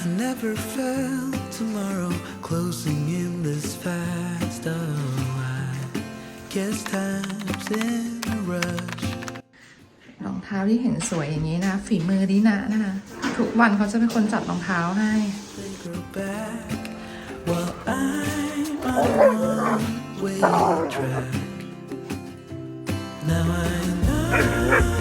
I never felt tomorrow closing in this fast. Oh, I guess time's in a rush. รองเท้าที่เห็นสวยอย่างนี้นะ ฝีมือดีนะนะคะทุกวันเขาจะเป็นคนจัดรองเท้าให้ They grow back while I'm on a one-way track. Now I know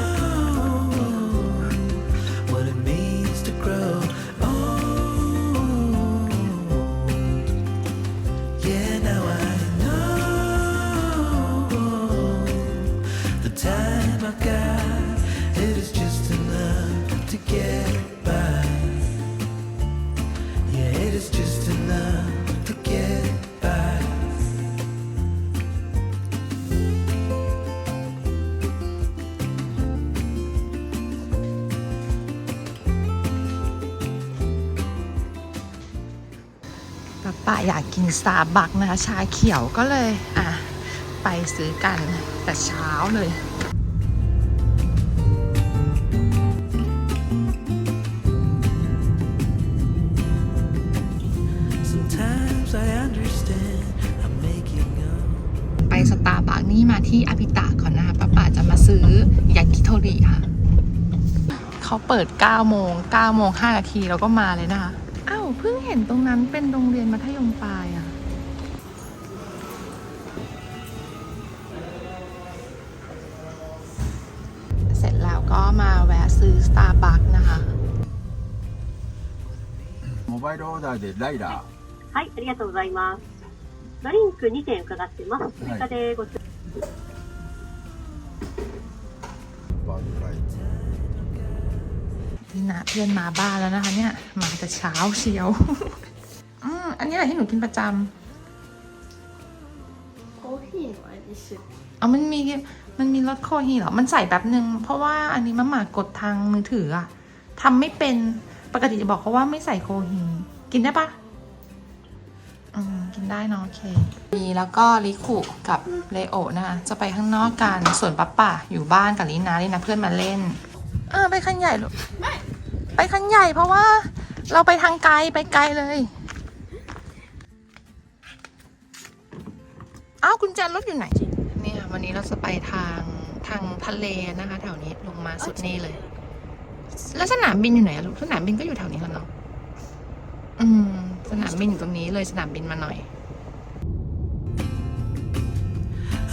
อยากกินสตาร์บัคนะคะชาเขียวก็เลยอะไปซื้อกันแต่เช้าเลย Sometimes I understand I'm making up. ไปสตาร์บัคนี่มาที่อาบิตะก่อนนะคะป้าป้าจะมาซื้อยากิโทริค่ะ เขาเปิด 9 โมง 9 โมง 5 นาทีแล้วก็มาเลยนะคะอ้าว เพิ่งเห็นตรงนั้นเป็นโรงเรียนมัธยมปลายอะ่ะ เสร็จแล้วก็มาแวะซื้อสตาร์บัคนะคะโมบายโรดาเดไลดาはい、ありがとうございます。ドリンク2点伺ってます。追加でご注文。 นะเพื่อนมาบ้านแล้วนะคะ เนี่ย มาแต่เช้าเชียวอืมอันนี้แหละที่หนูกินประจำโคฮีหวานที่สุดอ๋อมันมีมันมีรสโคฮีเหรอ มันใส่แบบนึง เพราะว่าอันนี้มะหมากดทางมือถืออะทำไม่เป็นปกติจะบอกเขาว่าไม่ใส่โคฮี กินได้ปะอืมกินได้เนาะโอเค มีแล้วก็ลิคุกับเลโอนะคะจะไปข้างนอกกันส่วนป้าป่าอยู่บ้านกับลินาลินาเพื่อนมาเล่น เออไปคันใหญ่ลูกไม่ ปคันใหญ่เพราะว่าเราไปทางไกลไปไกลเลย อ้าวกุญแจรถอยู่ไหนเนี่ยวันนี้เราจะไปทางทางทะเลนะคะ แถวนี้ลงมาสุดนี่เลย แล้วสนามบินอยู่ไหนอะลูกสนามบินก็อยู่แถวนี้กันเนาะอืม สนามบินอยู่ตรงนี้เลยสนามบินมาหน่อย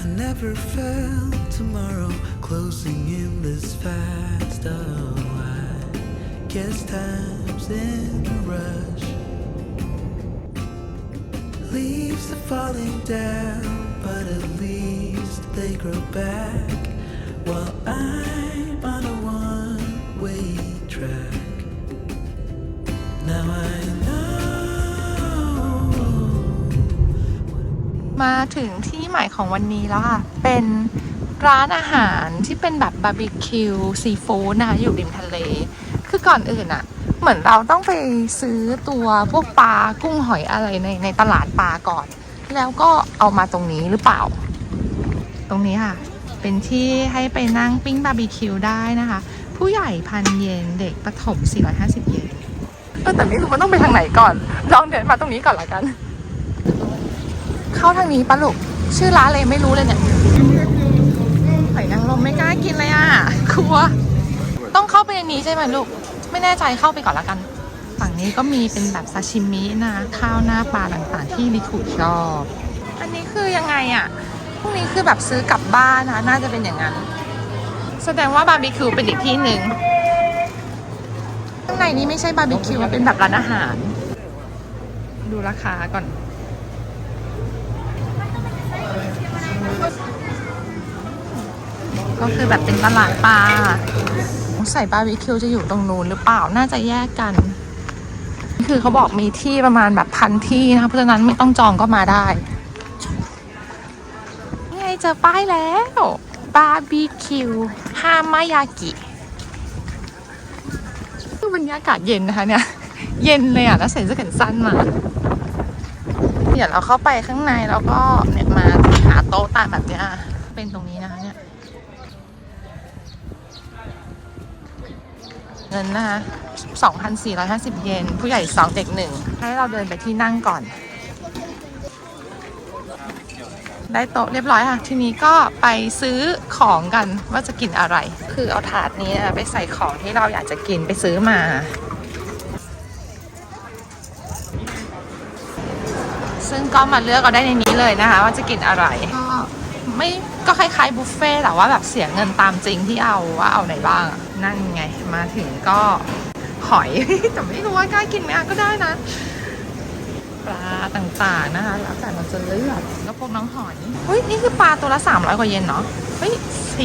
I never felt tomorrow closing in this fast. Oh, I guess time's in a rush. Leaves are falling down, but at least they grow back while I'm on a one-way track. Now I know. มาถึงที่หมายของวันนี้แล้วค่ะ เป็นร้านอาหารที่เป็นแบบบาร์บีคิวซีฟู้ดนะคะอยู่ริมทะเล คือก่อนอื่นอะเหมือนเราต้องไปซื้อตัวพวกปลากุ้งหอยอะไรในในตลาดปลาก่อน แล้วก็เอามาตรงนี้หรือเปล่า ตรงนี้ค่ะ เป็นที่ให้ไปนั่งปิ้งบาร์บีคิวได้นะคะ ผู้ใหญ่พันเยนเด็กประถม 450 เยนเออแต่ไม่รู้ว่าต้องไปทางไหนก่อน ลองเดินมาตรงนี้ก่อนละกัน เข้าทางนี้ปะลูก ชื่อร้านเลยไม่รู้เลยเนี่ยหอยนางรมไม่กล้ากินเลยอะกลัวต้องเข้า ไปในนี้ใช่ไหมลูก ไม่แน่ใจเข้าไปก่อนละกัน ฝั่งนี้ก็มีเป็นแบบซาชิมินะ ข้าวหน้าปลาต่างๆ ที่ลิคุชอบ อันนี้คือยังไงอะ พวกนี้คือแบบซื้อกลับบ้านนะ น่าจะเป็นอย่างนั้น แสดงว่าบาร์บีคิวเป็นอีกที่หนึ่งข้างในนี้ไม่ใช่บาร์บีคิวเป็นแบบร้านอาหาร ดูราคาก่อนก็คือแบบเป็นตลาดปลา ใส่บาร์บีคิวจะอยู่ตรงนู้นหรือเปล่าน่าจะแยกกัน คือเขาบอกมีที่ประมาณแบบพันที่นะคะเพราะฉะนั้นไม่ต้องจองก็มาได้ไงเจอป้ายแล้วบาร์บีคิวฮามายากิคือบรรยากาศเย็นนะคะเนี่ย เย็นเลยอะแล้วใส่เสื้อแขนสั้นมา เดี๋ยวเราเข้าไปข้างในแล้วก็เนี่ยมาหาโต๊ะตามแบบเนี้ยเป็นตรงนี้นะคะ เงินนะคะ 2,450 เยน ผู้ใหญ่ 2 เด็ก 1 ให้เราเดินไปที่นั่งก่อน ได้โต๊ะเรียบร้อยค่ะ ทีนี้ก็ไปซื้อของกันว่าจะกินอะไร คือเอาถาดนี้ไปใส่ของที่เราอยากจะกินไปซื้อมาซึ่งก็มาเลือกเอาได้ในนี้เลยนะคะ ว่าจะกินอะไรก็ไม่ก็คล้ายๆบุฟเฟ่ต์แต่ว่าแบบเสียเงินตามจริงที่เอาว่าเอาไหนบ้าง นั่นไง มาถึงก็หอย แต่ไม่รู้ว่ากล้ากินไหมอะก็ได้นะ ปลาต่างๆนะคะ แล้วแต่เราจะเลือกแล้วพวกน้องหอยเฮ้ยนี่คือปลาตัวละ 300 กว่าเยนเนาะเฮ้ย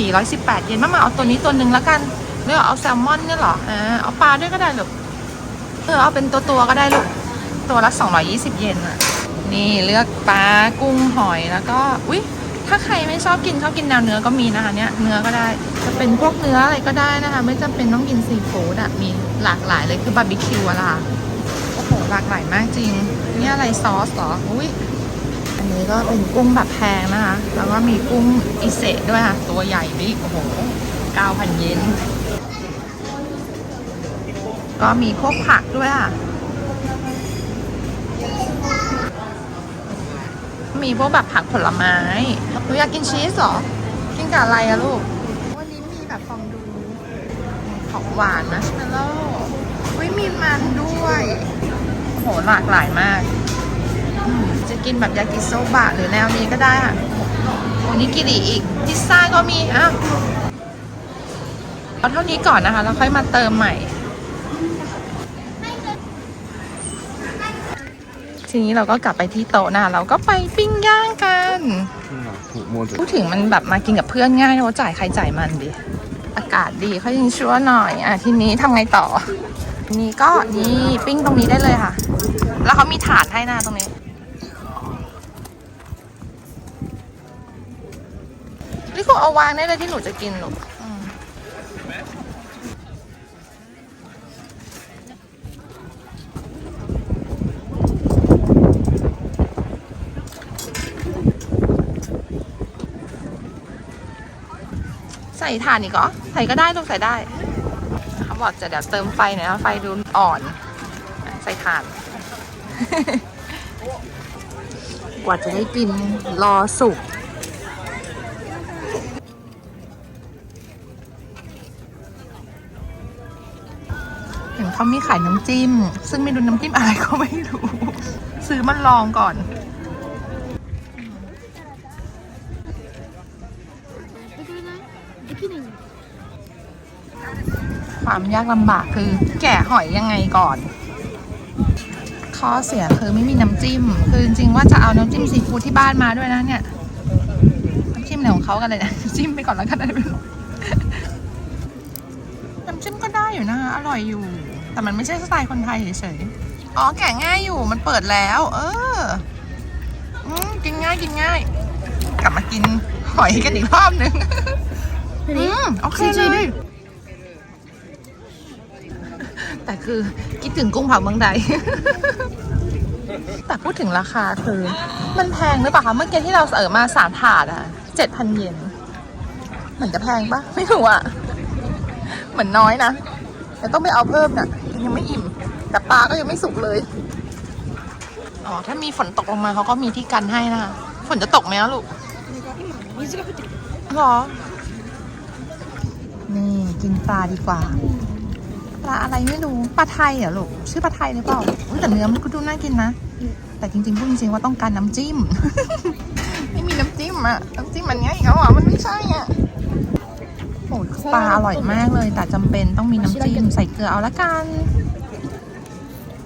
418 เยนมามาเอาตัวนี้ตัวหนึ่งแล้วกันหรือเอาแซลมอนเนี่ยเหรออ่าเอาปลาด้วยก็ได้ลูกเออเอาเป็นตัวตัวๆก็ได้ลูกตัวละ 220 เยนอะนี่เลือกปลากุ้งหอยแล้วก็อุ้ย ถ้าใครไม่ชอบกินชอบกินแนวเนื้อก็มีนะคะเนี่ยเนื้อก็ได้จะเป็นพวกเนื้ออะไรก็ได้นะคะ ไม่จำเป็นต้องกินซีฟู้ดอะมีหลากหลายเลยคือบาร์บีคิวอะล่ะโอ้โหหลากหลายมากจริงนี่อะไรซอสหรออุ้ยอันนี้ก็เป็นกุ้งแบบแพงนะคะ แล้วก็มีกุ้งอิเซะด้วยค่ะ ตัวใหญ่บิ๊กโอ้โห9,000 เยนก็มีพวกผักด้วยค่ะ มีพวกแบบผักผลไม้หนูอยากกินชีสเหรอ กินกับอะไรอะลูก วันนี้มีแบบฟองดู ของหวานนะชเมลโล่อุ้ยมีมันด้วยโอ้โหหลากหลายมากอืมจะกินแบบยากิโซบะหรือแนวนี้ก็ได้ค่ะโอ้นี่กิริอีก พิซซ่าก็มีอะเอาเท่านี้ก่อนนะคะ แล้วค่อยมาเติมใหม่ ทีนี้เราก็กลับไปที่โต๊ะนะคะเราก็ไปปิ้ง ย่างกันถูกโมดพูดถึงมันแบบมากินกับเพื่อนง่ายเพราะจ่ายใครจ่ายมันดิอากาศดีเขายังชั่วหน่อยอะทีนี้ทำไงต่อทีนี้ก็นี่ปิ้งตรงนี้ได้เลยค่ะ แล้วเขามีถาดให้หน้าตรงนี้ นี่คุณเอาวางได้เลยที่หนูจะกินหนู ส่ถ่านอีกเหรอใส่ก็ได้ลูกใส่ได้เขาบอกจะเดี๋ยวเติมไฟหน่อยนะไฟดูอ่อน ใส่ถ่าน กว่าจะได้กินรอสุกเห็นเขามีขายน้ำจิ้ม ซึ่งไม่รู้น้ำจิ้มอะไรก็ไม่รู้ ซื้อมันลองก่อน ความยากลำบากคือแกะหอยยังไงก่อน ข้อเสียคือไม่มีน้ำจิ้ม คือจริงๆว่าจะเอาน้ำจิ้มซีฟู้ดที่บ้านมาด้วยนะเนี่ย น้ำจิ้มอะไรของเขากันเลยนะจิ้มไปก่อนแล้วกันอะไรไม่รู้น้ำจิ้มก็ได้อยู่นะ อร่อยอยู่ แต่มันไม่ใช่สไตล์คนไทยเฉยๆ อ๋อแกะง่ายอยู่มันเปิดแล้ว เอออกินง่ายกินง่าย กลับมากินหอยกันอีกรอบนึง โอเคเลยแต่คือคิดถึงกุ้งเผาเมืองใดแต่พูดถึงราคาคือ มันแพงหรือเปล่าคะเมื่อกี้ที่เราเสอมาสามถาดอะเจ็ดพันเยนเหมือนจะแพงปะไม่รู้อะเหมือนน้อยนะแต่ต้องไปเอาเพิ่มน่ะยังไม่อิ่ม แต่ปลาก็ยังไม่สุกเลยอ๋อถ้ามีฝนตกลงมาเขาก็มีที่กันให้นะคะฝนจะตกไหมอะลูกหรอ นี่กินปลาดีกว่า ปลาอะไรไม่รู้ ปลาไทยเหรอลูก ชื่อปลาไทยหรือเปล่าอุ๊ยแต่เนื้อมันก็ดูน่ากินนะ แต่จริงๆพูดจริงๆว่าต้องการน้ำจิ้ม ไม่มีน้ำจิ้มอะน้ำจิ้มมันง่ายเขาอะมันไม่ใช่อะโอ้ยปลาอร่อยมากเลย แต่จำเป็นต้องมีน้ำจิ้มใส่เกลือเอาละกัน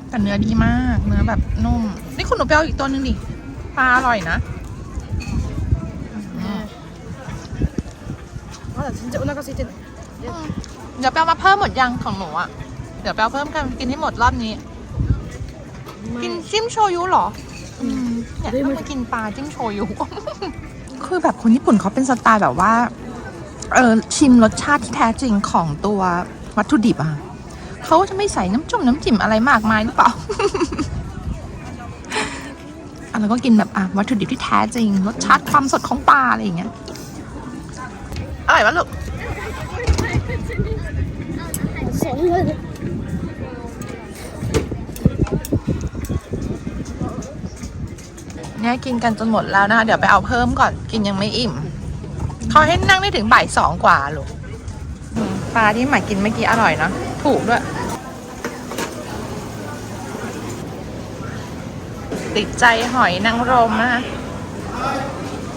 แต่เนื้อดีมาก เนื้อแบบนุ่ม นี่คุณหนูไปเอาอีกตัวหนึงดิ ปลาอร่อยนะอืม まだ全然お腹空いてない เดี๋ยวไปเอามาเพิ่มหมดยังของหนูอะเดี๋ยวไปเอาเพิ่มกันกินให้หมดรอบนี้ กินจิ้มโชยุเหรอ อืมเนี่ยต้องมากินปลาจิ้มโชยุ คือแบบคนญี่ปุ่นเขาเป็นสไตล์แบบว่า เออชิมรสชาติที่แท้จริงของตัววัตถุดิบอะเขาจะไม่ใส่น้ำจุ่มน้ำจิ้มอะไรมากมายหรือเปล่าอะแล้วก็กินแบบอะวัตถุดิบที่แท้จริง รสชาติความสดของปลาอะไรอย่างเงี้ยอร่อยปะลูกそう เนี่ยกินกันจนหมดแล้วนะคะ เดี๋ยวไปเอาเพิ่มก่อนกินยังไม่อิ่มเขาให้นั่งได้ถึงบ่ายสองกว่าลูกอืมปลาที่หมากินเมื่อกี้อร่อยเนาะถูกด้วย ติดใจหอยนางรมนะคะ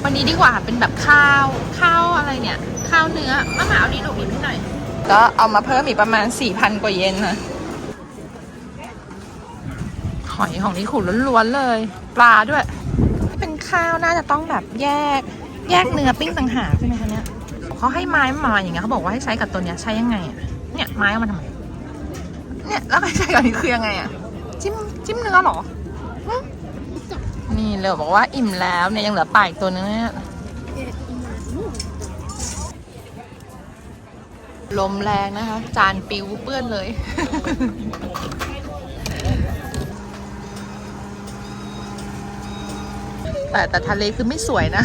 วันนี้ดีกว่าเป็นแบบข้าว ข้าวอะไรเนี่ย ข้าวเนื้อมาหมาเอาดีดูกหยิบให้หน่อย ก็เอามาเพิ่มอีกประมาณ 4,000 กว่าเยนนะหอยของนี่ขุนล้วนๆเลย ปลาด้วย เป็นข้าวน่าจะต้องแบบแยก แยกเนื้อปิ้งต่างหากใช่ไหมคะเนี่ยเขาให้ไม้มาอย่างเงี้ยเขาบอกว่าให้ใช้กับตัวเนี้ยใช้ยังไงอะเนี่ยไม้เอามาทำไมเนี่ยแล้วให้ใช้กับนี้คือยังไงอะจิ้มจิ้มเนื้อหรอนี่เลยบอกว่าอิ่มแล้วเนี่ยยังเหลือปลาอีกตัวนึงเนี่ย ลมแรงนะคะ จานปิวเปื้อนเลย แต่แต่ทะเลคือไม่สวยนะ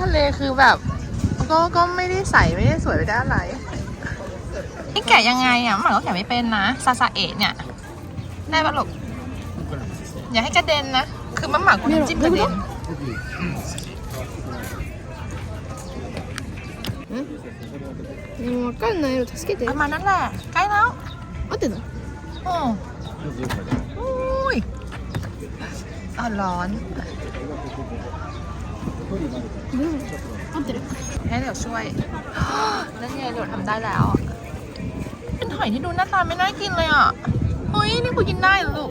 ทะเลคือแบบ ก็ก็ไม่ได้ใสไม่ได้สวยไม่ได้อะไรนี่แกะยังไงอะหมาก็แกะไม่เป็นนะซาซาเอะเนี่ย ได้ปะลูกอย่าให้กระเด็นนะ คือมันหมากูน้ำจิ้มกระเด็น でもわかんないよ助けて ประมาณนั้นแหละ ใกล้แล้ว 合ってんの โอ้อุ้ยอ่ะร้อน うん合ってる ให้เดี๋ยวช่วย นั่นไงเดี๋ยวทำได้แล้ว เป็นหอยที่ดูหน้าตาไม่น่ากินเลยอ่ะ เฮ้ย นี่กูกินได้เหรอลูก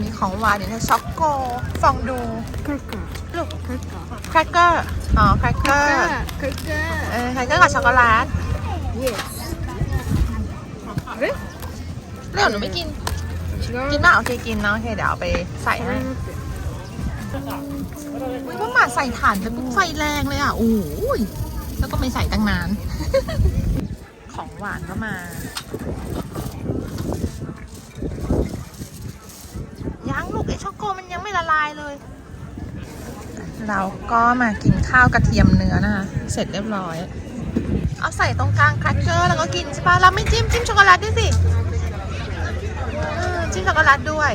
มีของหวานอยู่ในช็อกโก ฟองดู クラッカー ลูกครกอแครกเกอร์อ๋อแครกเกอร์ครกเกอร์ เออแครกเกอร์กับช็อกโกแลตเฮ้ยเรื่องหนูไม่กิน กินมากโอเคกินเนาะโอเคเดี๋ยวไปใส่ให้อุ๊ยเพิ่งมาใส่ฐานเพิ่ไฟแรงเลยอะโอ้ยแล้วก็ไม่ใส่ตั้งนาน ของหวานก็มา ยังลูกไอช็อกโกมันยังไม่ละลายเลย เราก็มากินข้าวกระเทียมเนื้อนะคะ เสร็จเรียบร้อย เอาใส่ตรงกลางแครกเกอร์แล้วก็กินใช่ปะเราไม่จิ้มจิ้มช็อกโกแลตด้วยสิจิ้มช็อกโกแลตด้วย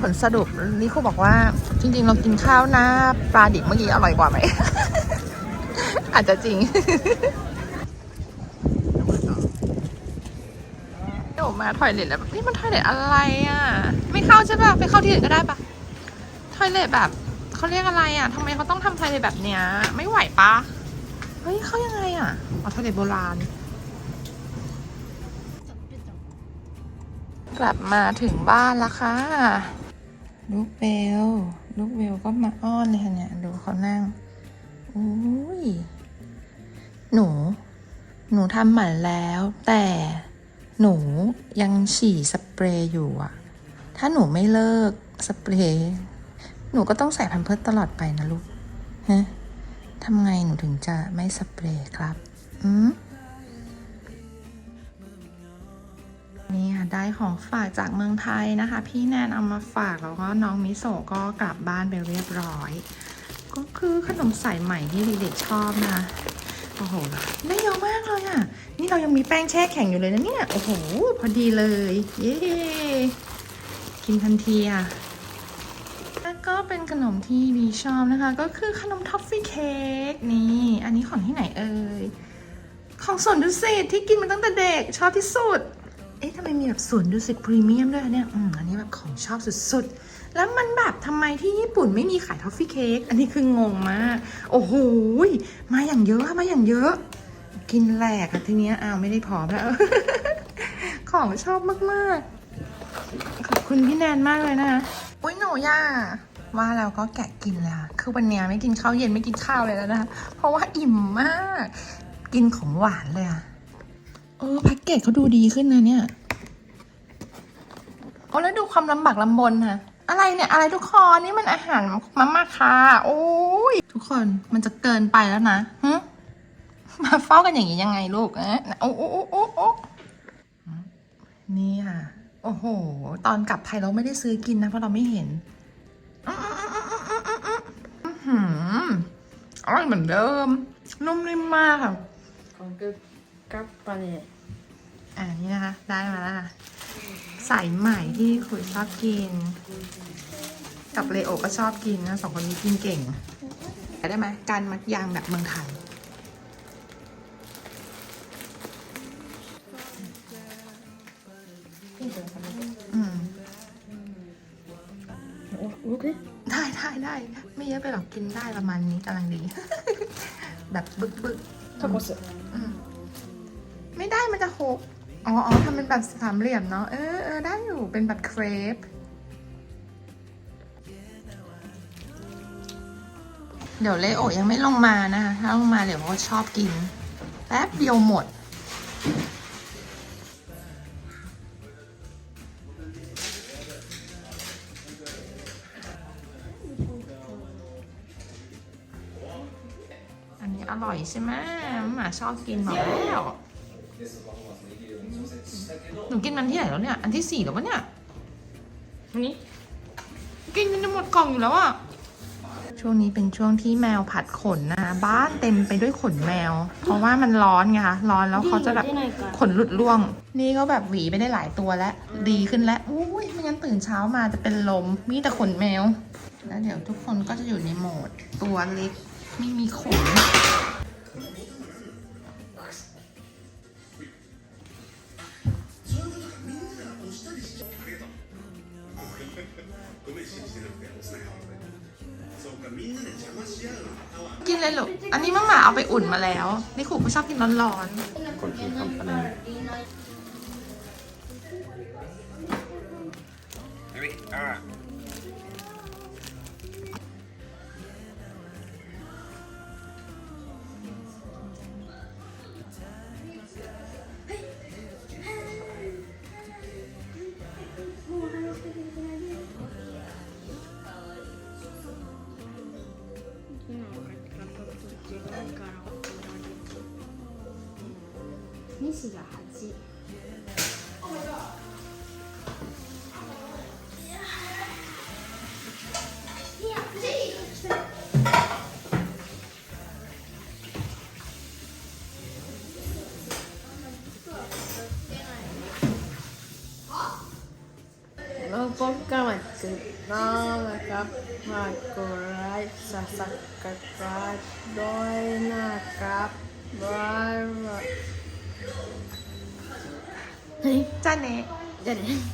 ผลสรุปนี่ครูบอกว่าจริง ๆ เรากินข้าวหน้าปลาดิบเมื่อกี้อร่อยกว่าไหม อาจจะจริง เดี๋ยว มาถอยเลทแล้วแบบนี่มันถอยเลทอะไรอะ ไม่เข้าใช่ป่ะไปเข้าที่อื่นก็ได้ปะถอยเลทแบบเขาเรียกอะไรอะทำไมเขาต้องทำถอยเลทแบบเนี้ย ไม่ไหวปะเฮ้ยเข้ายังไงอะอ๋อถอยเลทโบราณ กลับมาถึงบ้านแล้วค่ะลูกเบลลูกเบลก็มาอ้อนเลยค่ะเนี่ยดูเขานั่งอุ้ยหนู หนูทำหมันแล้วแต่ หนูยังฉี่สเปรย์อยู่อะถ้าหนูไม่เลิกสเปรย์ หนูก็ต้องใส่แพมเพิร์สตลอดไปนะลูกฮะทำไงหนูถึงจะไม่สเปรย์ครับอืมนี่ค่ะได้ของฝากจากเมืองไทยนะคะ พี่แนนเอามาฝากแล้วก็น้องมิโซะก็กลับบ้านไปเรียบร้อย ก็คือขนมสายใหม่ที่เด็กๆชอบนะโอ้โหได้เยอะมากเลยอะ นี่เรายังมีแป้งแช่แข็งอยู่เลยนะเนี่ย โอ้โห พอดีเลย เย้ กินทันทีอะแล้วก็เป็นขนมที่บีชอบนะคะ ก็คือขนมท็อฟฟี่เค้กนี่ อันนี้ของที่ไหนเอ่ย ของสวนดุสิตที่กินมาตั้งแต่เด็กชอบที่สุด เอ๊ะทำไมมีแบบสวนดุสิตพรีเมียมด้วยเนี่ย อืม อันนี้แบบของชอบสุดๆ แล้วมันแบบทำไมที่ญี่ปุ่นไม่มีขายท็อฟฟี่เค้ก อันนี้คืองงมาก โอ้โห มาอย่างเยอะมาอย่างเยอะ กินแหลกอะทีเนี้ยอ้าวไม่ได้พร้อมแล้ว ของชอบมากๆ ขอบคุณพี่แนนมากเลยนะคะอุ้ยหนูย่าว่าแล้วก็แกะกินเลยค่ะคือวันเนี้ยไม่กินข้าวเย็นไม่กินข้าวเลยแล้วนะคะเพราะว่าอิ่มมาก กินของหวานเลยอะเออแพ็กเกจเขาดูดีขึ้นนะเนี่ยโอ้แล้วดูความลำบากลำบนค่ะอะไรเนี่ยอะไรทุกคนนี่มันอาหารมาม่าค่ะโอ้ยทุกคนมันจะเกินไปแล้วนะฮะมา เฝ้ากันอย่างนี้ยังไงลูกเอะโอ้โอ้โอ้โอ้โอ้นี่ค่ะ โอ้โห ตอนกลับไทยเราไม่ได้ซื้อกินนะ เพราะเราไม่เห็นอื้อหืออร่อยเหมือนเดิม นุ่มนิ่มมากค่ะของกึกกับปาเนี่ยอ่านี่นะคะ ได้มาแล้วค่ะสายใหม่ที่คุยชอบกิน กับเลโอก็ชอบกินนะสองคนนี้กินเก่งได้ไหมการมัดยางแบบเมืองไทย กินได้ประมาณนี้กำลังดี แบบบึกบึกทำมดไม่ได้มันจะหกอ๋ออ๋อทำเป็นแบบสามเหลี่ยมเนาะเออเออได้อยู่เป็นแบบเครปเดี๋ยวเลโอยังไม่ลงมานะคะ ถ้าลงมาเดี๋ยวเขาชอบกิน แป๊บเดียวหมด ร่อยใช่ไหมหมาชอบกินบอกแล้วหนูกินมันที่ไหนแล้วเนี่ย อันที่สี่แล้ววะเนี่ยอันนี้ กินจนจะหมดกล่องอยู่แล้วอะช่วงนี้เป็นช่วงที่แมวผัดขนนะคะบ้านเต็มไปด้วยขนแมว เพราะว่ามันร้อนไงคะร้อนแล้วเขาจะแบบขนหลุดร่วง นี่ก็แบบหวีไปได้หลายตัวแล้วดีขึ้นแล้วอุ้ยไม่งั้นตื่นเช้ามาจะเป็นลมมีแต่ขนแมว แล้วเดี๋ยวทุกคนก็จะอยู่ในโหมด ตัวเล็กไม่มีขน กินเลยลูก อันนี้มั่งหมาเอาไปอุ่นมาแล้ว นี่ขู่ก็ชอบกินร้อนคนที่ทำอันนี้西 นะครับฝากก